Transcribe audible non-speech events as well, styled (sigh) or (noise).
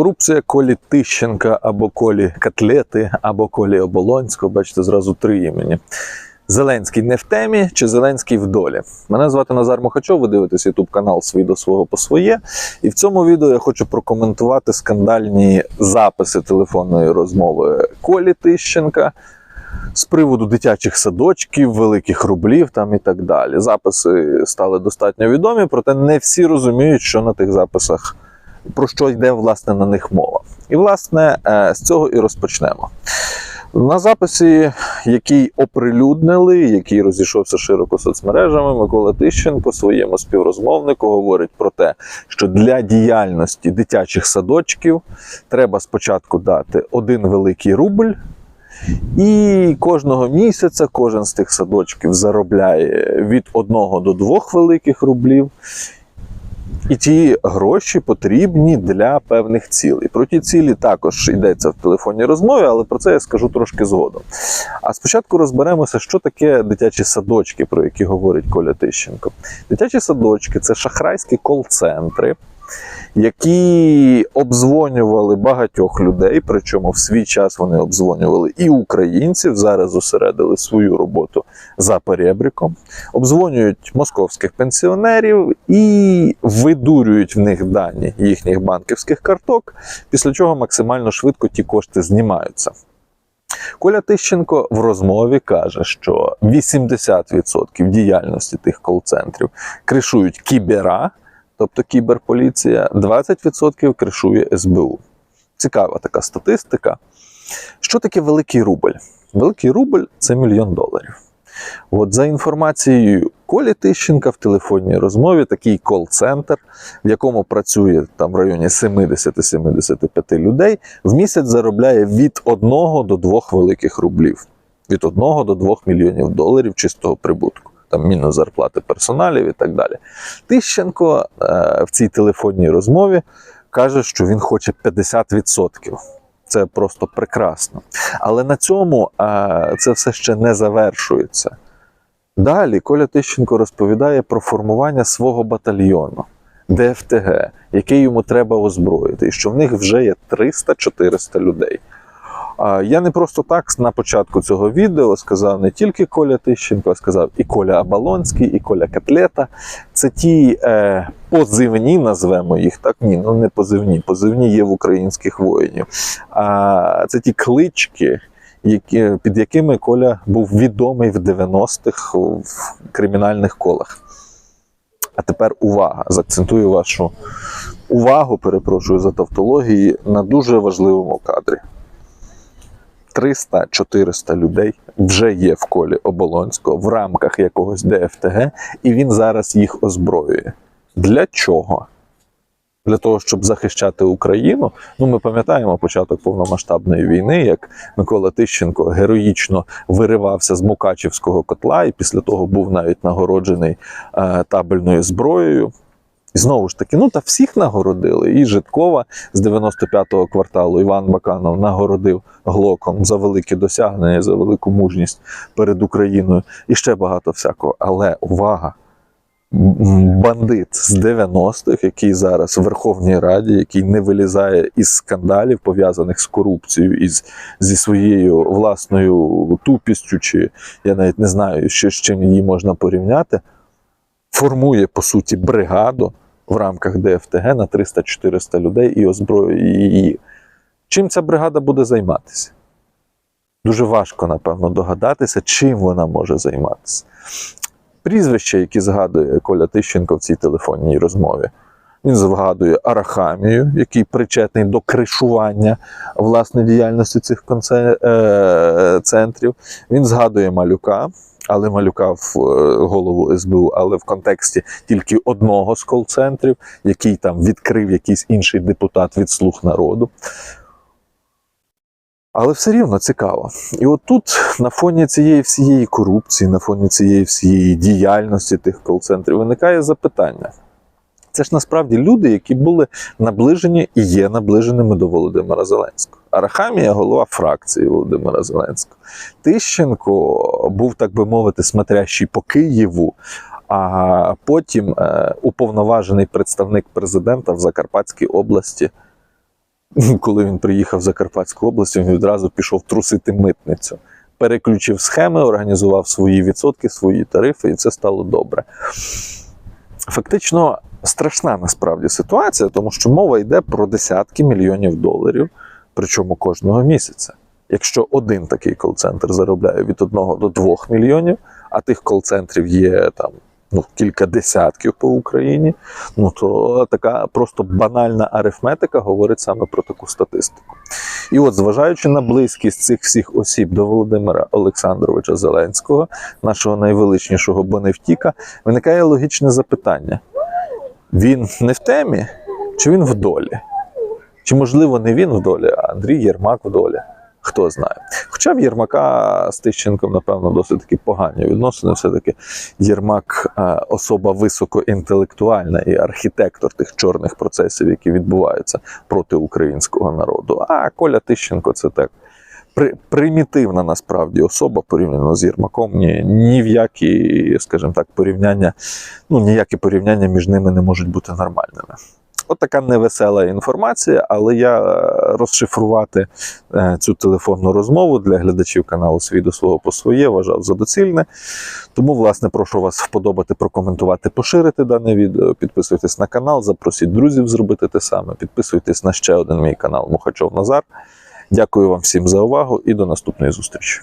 Корупція Колі Тищенка або Колі Котлети, або Колі Оболонського. Бачите, зразу три імені. Зеленський не в темі чи Зеленський в долі. Мене звати Назар Мохачов, ви дивитесь YouTube канал «Свій до свого по своє. І в цьому відео я хочу прокоментувати скандальні записи телефонної розмови Колі Тищенка з приводу дитячих садочків, великих рублів там і так далі. Записи стали достатньо відомі, проте не всі розуміють, що на тих записах про що йде власне на них мова. І власне е, з цього і розпочнемо. На записі, який оприлюднили, який розійшовся широко соцмережами, Микола Тищенко своєму співрозмовнику говорить про те, що для діяльності дитячих садочків треба спочатку дати один великий рубль. І кожного місяця кожен з тих садочків заробляє від одного до двох великих рублів. І ті гроші потрібні для певних цілей. Про ті цілі також йдеться в телефонній розмові, але про це я скажу трошки згодом. А спочатку розберемося, що таке дитячі садочки, про які говорить Коля Тищенко. Дитячі садочки це шахрайські кол-центри, які обдзвонювали багатьох людей. Причому в свій час вони обдзвонювали і українців. Зараз зосередили свою роботу за перебріком, обдзвонюють московських пенсіонерів і видурюють в них дані їхніх банківських карток, після чого максимально швидко ті кошти знімаються. Коля Тищенко в розмові каже, що 80% діяльності тих кол-центрів кришують кібера, тобто кіберполіція, 20% кришує СБУ. Цікава така статистика. Що таке великий рубль? Великий рубль це мільйон доларів. От за інформацією Колі Тищенка в телефонній розмові такий кол-центр, в якому працює там в районі 70-75 людей, в місяць заробляє від 1 до 2 великих рублів, від 1 до 2 мільйонів доларів чистого прибутку. Там мінус зарплати персоналів і так далі. Тищенко е, в цій телефонній розмові каже, що він хоче 50%. Це просто прекрасно. Але на цьому е, це все ще не завершується. Далі Коля Тищенко розповідає про формування свого батальйону ДФТГ, який йому треба озброїти, і що в них вже є 300-400 людей. Я не просто так на початку цього відео сказав не тільки Коля Тищенко, а сказав і Коля Абалонський, і Коля Котлета. Це ті е, позивні, назвемо їх так. Ні, ну не позивні. Позивні є в українських воїнів. А це ті клички, які, під якими Коля був відомий в 90-х в кримінальних колах. А тепер увага! Закцентую вашу увагу, перепрошую за тавтології, на дуже важливому кадрі. 300-400 людей вже є в колі Оболонського в рамках якогось ДФТГ, і він зараз їх озброює. Для чого? Для того, щоб захищати Україну. Ну, ми пам'ятаємо початок повномасштабної війни, як Микола Тищенко героїчно виривався з Мукачівського котла, і після того був навіть нагороджений е, табельною зброєю. І знову ж таки, ну та всіх нагородили. І Житкова з 95-го кварталу Іван Баканов нагородив глоком за великі досягнення, за велику мужність перед Україною і ще багато всякого. Але увага! Бандит з 90-х, який зараз в Верховній Раді, який не вилізає із скандалів, пов'язаних з корупцією і зі своєю власною тупістю, чи я навіть не знаю, що з чим її можна порівняти, формує по суті бригаду в рамках ДФТГ на 300-400 людей і озброює її. Чим ця бригада буде займатися? Дуже важко, напевно, догадатися, чим вона може займатися. Прізвища, які згадує Коля Тищенко в цій телефонній розмові. Він згадує Арахамію, який причетний до кришування власне діяльності цих е, центрів. Він згадує Малюка, але Малюка в е, голову СБУ, але в контексті тільки одного з кол-центрів, який там відкрив якийсь інший депутат від слуг народу. Але все рівно цікаво. І от тут на фоні цієї всієї корупції, на фоні цієї всієї діяльності тих кол-центрів виникає запитання. Це ж насправді люди, які були наближені і є наближеними до Володимира Зеленського. Арахамія голова фракції Володимира Зеленського. Тищенко був, так би мовити, смотрящий по Києву, а потім е, уповноважений представник президента в Закарпатській області (laughs) коли він приїхав в Закарпатську область, він відразу пішов трусити митницю. Переключив схеми, організував свої відсотки, свої тарифи, і це стало добре. Фактично страшна насправді ситуація, тому що мова йде про десятки мільйонів доларів, причому кожного місяця. Якщо один такий кол-центр заробляє від 1 до 2 мільйонів, а тих кол-центрів є там ну, кілька десятків по Україні, ну то така просто банальна арифметика говорить саме про таку статистику. І от, зважаючи на близькість цих всіх осіб до Володимира Олександровича Зеленського, нашого найвеличнішого боневтіка, виникає логічне запитання: він не в темі, чи він в долі? Чи можливо не він в долі, а Андрій Єрмак в долі? Хто знає. Хоча в Єрмака з Тищенком, напевно, досить таки погані відносини. Все-таки Єрмак е, особа високоінтелектуальна і архітектор тих чорних процесів, які відбуваються проти українського народу. А Коля Тищенко це так. При, примітивна насправді особа порівняно з Єрмаком. Ні, ні в які, скажімо так, порівняння, ну ніякі порівняння між ними не можуть бути нормальними. От така невесела інформація, але я е, розшифрувати е, цю телефонну розмову для глядачів каналу свій до свого по своє вважав за доцільне. Тому, власне, прошу вас вподобати, прокоментувати, поширити дане відео. Підписуйтесь на канал, запросіть друзів зробити те саме. Підписуйтесь на ще один мій канал Мухачов Назар. Дякую вам всім за увагу і до наступної зустрічі.